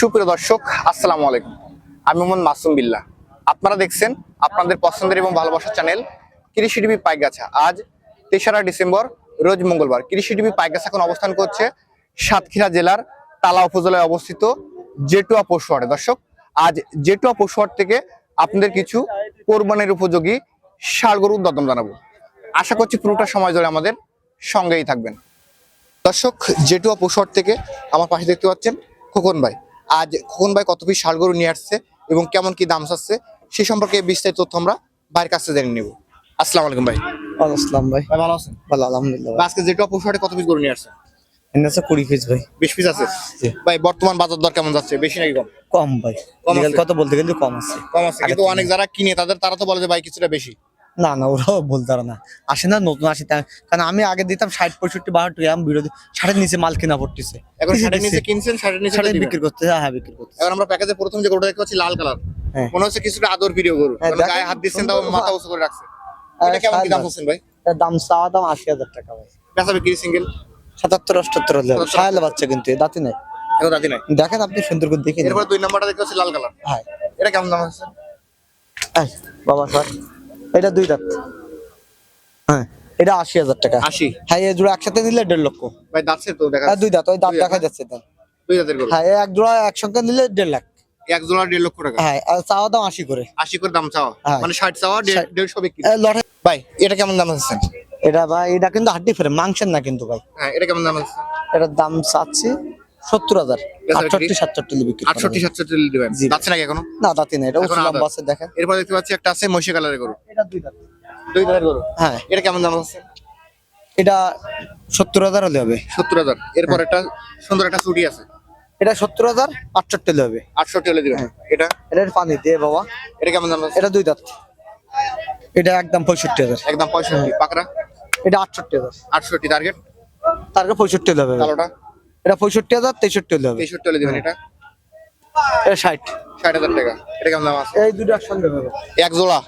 সুপ্রিয় দর্শক, আসসালামু আলাইকুম। আমি মোহাম্মদ মাসুম বিল্লাহ। আপনারা দেখছেন আপনাদের পছন্দের এবং ভালোবাসার চ্যানেল কৃষি টিভি পাইগাছা। আজ তেসরা ডিসেম্বর, রোজ মঙ্গলবার। কৃষি টিভি পাইগাছা এখন অবস্থান করছে সাতক্ষীরা জেলার তালা উপজেলায় অবস্থিত জেটুয়া পশুহাটে দর্শক, আজ জেটুয়া পশুহাট থেকে আপনাদের কিছু কোরবানির উপযোগী গরুর দদম জানাব। আশা করছি পুরোটা সময় ধরে আমাদের সঙ্গেই থাকবেন। দর্শক, জেটুয়া পশুহাট থেকে আমার পাশে দেখতে পাচ্ছেন খোকন ভাই। আজ খোকন ভাই কত পিস ষাড় গরু নিয়ে আসছে এবং কেমন কি দাম চাচ্ছে সে সম্পর্কে বিস্তারিত তথ্য আমরা ভাইয়ের কাছে জেনে নিব। আসসালামু আলাইকুম ভাই। আসসালাম ভাই। ভাই ভালো আছেন? ভালো আলহামদুলিল্লাহ ভাই। আজকে জেটুয়া পশুহাটে কত পিস গরু নিয়ে আসছে? আছে কুড়ি পিস ভাই। বিশ পিস আছে? ভাই বর্তমান বাজার দর কেমন যাচ্ছে বেশি নাকি কম? কম ভাই। কম কথা বলতে গেলে কম আছে। কম আছে কিন্তু অনেক যারা কিনে তাদের তারা তো বলে যে ভাই কিছুটা বেশি। না না ওরাও বলতে পারে না। আসে না নতুন আসে কারণ আমি আগে দিতাম ষাট পঁয়ষট্টি বাহাত্তর গ্রাম বিরোধী ষাটের নিচে মাল কেনা পড়তেছে। এখন ষাটের নিচে কিনছেন ষাটের নিচে ষাটে বিক্রি করতে হ্যাঁ হ্যাঁ বিক্রি করতে এখন আমরা প্যাকেজে প্রথম যে গরুটা দেখতে পাচ্ছি লাল কালার। হ্যাঁ। মনে হচ্ছে কিছুটা আদর প্রিয় গরু। হ্যাঁ, দেখেন, গায়ে হাত দিচ্ছেন তাও মাথা মা- উঁচু করে রাখছে। হ্যাঁ, এটা কেমন কি দাম হচ্ছেন ভাই? দাম চাওয়া দাম আশি হাজার টাকা ভাই। বেচা বিক্রি সিঙ্গেল? সাতাত্তর অষ্টাত্তর হলে সায়াল বাচ্চা কিন্তু দাঁতি নাই। এখন রাজি নাই? দেখেন আপনি সুন্দর করে দেখে নিন। এরপর দুই নাম্বারটা দেখতে পাচ্ছি লাল কালার। হ্যাঁ। এটা কেমন দাম হচ্ছে বাবা স্যার এটা দুই দাঁত। হ্যাঁ এটা আশি হাজার টাকা। আশি? হ্যাঁ এই জোড়া একসাথে নিলে দেড় লক্ষ। ভাই দাঁতছে তো দেখা হ্যাঁ দুই দাঁত ওই দাঁত দেখা যাচ্ছে দাম দুই দাঁতের হ্যাঁ এক জোড়া একসঙ্গে নিলে দেড় লাখ। এক জোড়া দেড় লক্ষ টাকা? হ্যাঁ চাওয়া দাম আশি করে। আশি করে দাম চাওয়া? হ্যাঁ। মানে ষাট চাওয়া। দেড়শো বিক্রি। লটে ভাই এটা কেমন দাম আছে? এটা ভাই এটা কিন্তু হাড্ডি ফেরে মাংসের না কিন্তু ভাই। হ্যাঁ এটা কেমন দাম হচ্ছে এটার দাম চাচ্ছি সত্তর হাজার। আটষট্টি সাতষট্টি বিক্রি আটষট্টি। সাতষট্টি দিবেন। যাচ্ছে নাকি এখনও? না দাঁতি না এটা। লম্বা আছে দেখেন। এরপর দেখতে পাচ্ছি একটা আছে মহিষা কালারের গরু। এটা দুই দাঁত দুই দাঁতের গরু? হ্যাঁ। এটা কেমন দাম হচ্ছে এটা সত্তর হাজার হলে হবে। সত্তর হাজার। এরপর একটা সুন্দর একটা চুটি আছে। এটা সত্তর হাজার আটষট্টি হলে হবে। আটষট্টি হলে দিবেন। হ্যাঁ। এটা? এটা পানি দিয়ে বাবা। এটা কেমন দাম আছে? এটা দুই দাঁত। এটা একদম পঁয়ষট্টি হাজার। একদম পঁয়ষট্টি। পাকড়া? এটা আটষট্টি হাজার। আটষট্টি টার্গেট আগে পঁয়ষট্টি হলে হবে। কালোটা? এটা পঁয়ষট্টি হাজার তেষট্টি হলে হবে। তেষট্টি হলে দিবেন এটা? ষাট। ষাট হাজার টাকা। এটা কেমন দাম আছে? এই দুটো একসঙ্গে এক জোড়া।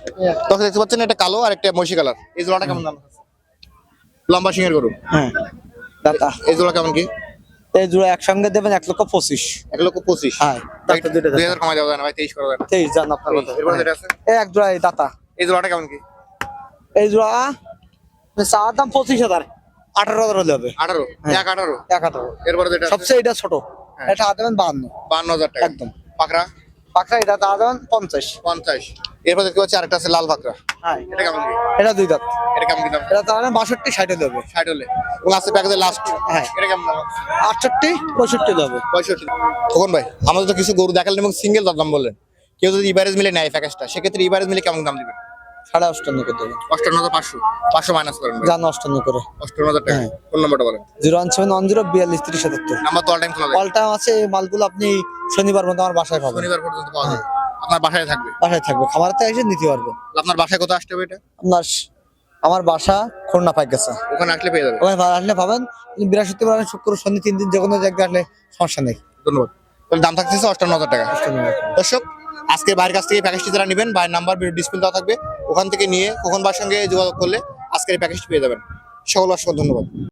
তখন দেখতে পাচ্ছেন এটা কালো আর একটা মহিষি কালার। এই জোড়াটা কেমন দাম আছে? লম্বা সিংহের গরু। হ্যাঁ। দাতা। এই জোড়া কেমন কি? এই জোড়া একসঙ্গে দেবেন এক লক্ষ পঁচিশ। এক লক্ষ পঁচিশ। হ্যাঁ দুই হাজার কমাই দেওয়া যায় না ভাই তেইশ করা যায় না। তেইশ জান আপনার কথা। এরপর যেটা আছে? এই এক জোড়া এই দাতা। এই জোড়াটা কেমন কি? এই জোড়া চার দাম পঁচিশ হাজার। আঠারো হাজার হলে হবে। আঠারো? হ্যাঁ। এক আঠারো? এক আঠারো। এরপরে যেটা সবচেয়ে এটা ছোট। হ্যাঁ। এটা হাতে বাহান্ন। বান্ন হাজার টাকা। একদম। পাকড়া? এটা পঞ্চাশ। পঞ্চাশ। এরপর দেখতে পাচ্ছি আরেকটা আছে লাল পাকড়া। হ্যাঁ। এটা কেমন এটা দুই দাঁত। এটা কেমন দাম? এটা তাহলে বাষট্টি ষাট হলে হবে। ষাট হলে। এবং আছে প্যাকেজের লাস্ট হ্যাঁ। এটা কেমন দাম? আটষট্টি পঁয়ষট্টি পঁয়ষট্টি। খোকন ভাই আমাদের তো কিছু গরু দেখালেন এবং সিঙ্গেল দাম বললেন। কেউ যদি ইবারেজ মিলে নেয় প্যাকেজটা সেক্ষেত্রে ইভারেজ মিলে কেমন দাম দিবেন? সাড়ে অষ্টান্ন করে দেবেন অষ্টান্ন হাজার পাঁচশো। পাঁচশো মাইনাস করেন ভাই। জান অষ্টান্ন করে। অষ্টান্ন হাজার টাকা। হ্যাঁ। কোন নম্বরটা বলেন। Zero one seven one zero বিয়াল্লিশ তিরিশ সাতাত্তর। নাম্বার তো অল টাইম খোলা অল টাইম আছে এই মালগুলো আপনি শনিবার মধ্যে আমার বাসায় পাবেন। শনিবার পর্যন্ত পাওয়া যায়। আপনার বাসায় থাকবে। বাসায় থাকবে। খামারতে এসে নিতে পারবে। আপনার বাসায় কত আসতে হবে এটা? আপনার আমার বাসা খুলনা পাই গেছে। ওখানে আসলে পেয়ে যাবে ওখানে আসলে পাবেন। বৃহস্পতিবার আমি শুক্র শনি তিন দিন যে কোনো জায়গায় আসলে সমস্যা নেই। ধন্যবাদ। তাহলে দাম থাকতেছে অষ্টান্ন হাজার টাকা। দর্শক আজকে বাইরের কাছ থেকে প্যাকেজটি যারা নেবেন বা নাম্বার ডিসপ্লে দেওয়া থাকবে। ওখান থেকে নিয়ে কখন বার সঙ্গে যোগাযোগ করলে আজকের এই প্যাকেজটি পেয়ে যাবেন। সকল অসংখ্য ধন্যবাদ।